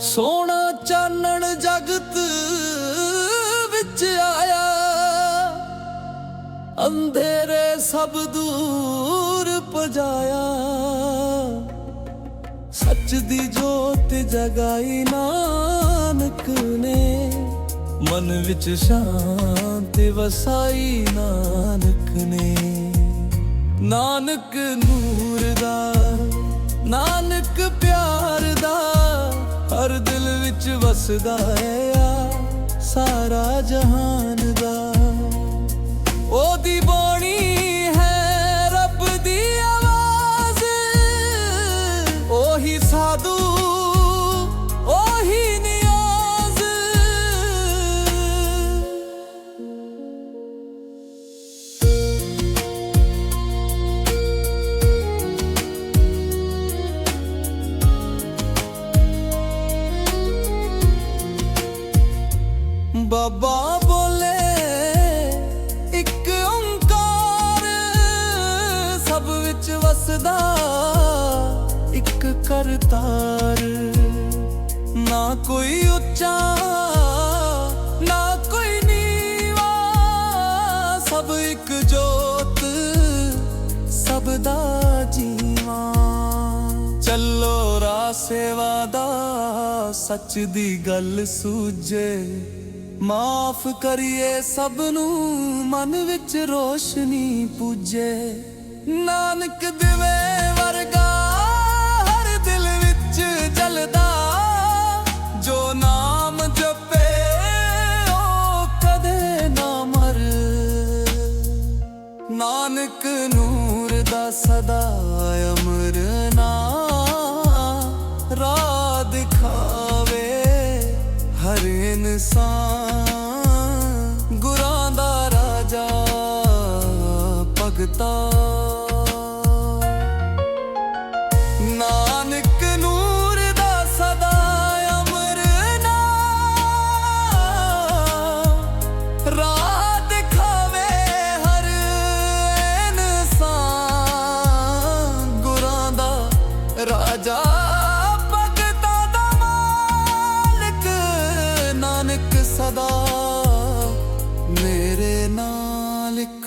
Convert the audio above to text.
ਸੋਹਣਾ ਚਾਨਣ ਜਗਤ ਵਿੱਚ ਆਇਆ। ਅੰਧੇਰੇ ਸਭ ਦੂਰ ਪਜਾਇਆ ਸੱਚ ਦੀ ਜੋਤ ਜਗਾਈ ਨਾਨਕ ਨੇ। ਮਨ ਵਿੱਚ ਸ਼ਾਂਤੀ ਵਸਾਈ ਨਾਨਕ ਨੇ। ਨਾਨਕ ਨੂਰ ਵਸਦਾ ਹੈ ਆ ਸਾਰਾ ਜਹਾਨ ਦਾ। ਉਹਦੀ ਬਾਣੀ ਹੈ ਰੱਬ ਦੀ ਆਵਾਜ਼ ਉਹੀ ਸਾਧੂ ਬਾਬਾ ਬੋਲੇ, ਇੱਕ ਓੰਕਾਰ ਸਭ ਵਿੱਚ ਵਸਦਾ, ਇੱਕ ਕਰਤਾਰ। ਨਾ ਕੋਈ ਉੱਚਾ, ਨਾ ਕੋਈ ਨੀਵਾ, ਸਭ ਇੱਕ ਜੋਤ, ਸਭ ਦਾ ਜੀਵਾ। ਚੱਲੋ ਰਾ ਸੇਵਾ ਦਾ, ਸੱਚ ਦੀ ਗੱਲ ਸੂਝੇ। ਮਾਫ ਕਰੀਏ ਸਭ ਨੂੰ, ਮਨ ਵਿੱਚ ਰੋਸ਼ਨੀ ਪੂਜੇ। ਨਾਨਕ ਦਿਵੇ ਵਰਗਾ ਹਰ ਦਿਲ ਵਿੱਚ ਜਲਦਾ। ਜੋ ਨਾਮ ਜਪੇ, ਉਹ ਕਦੇ ਨਾ ਮਰ। ਨਾਨਕ ਨੂਰ ਦਾ ਸਦਾ ਅਮਰ ਨਾ ਰਾਹ ਦਿਖਾਵੇ ਹਰ ਇਨਸਾਨ ਗੁਰਾਂ ਦਾ ਰਾਜਾ, ਭਗਤਾ। ਨਾਨਕ ਨੂਰ ਦਾ ਸਦਾ ਅਮਰ ਨਾ। ਰਾਹ ਹਰ ਇਨਸਾਨ ਗੁਰਾਂ ਦਾ ਰਾਜਾ। ਇੱਕ ਸਦਾ ਮੇਰੇ ਨਾਲ ਇੱਕ